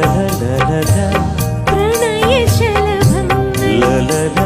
la la la la la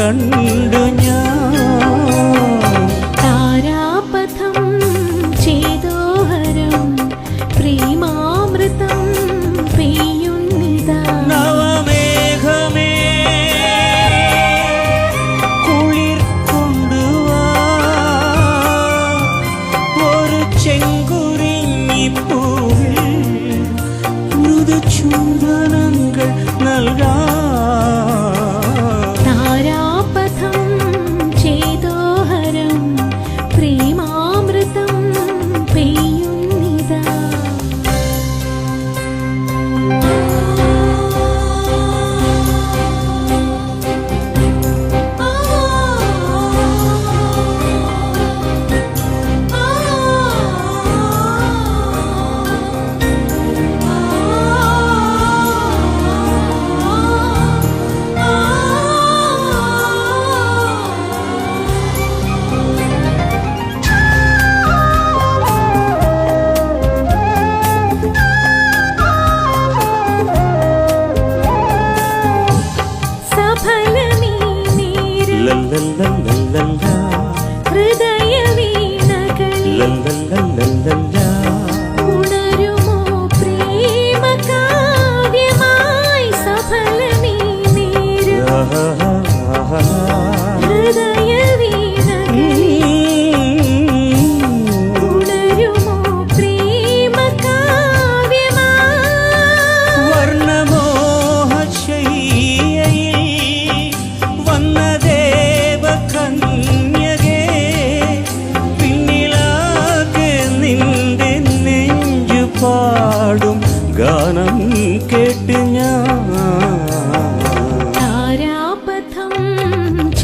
കണ്ടു ഞാൻ. லல்லல்லல்லல்லா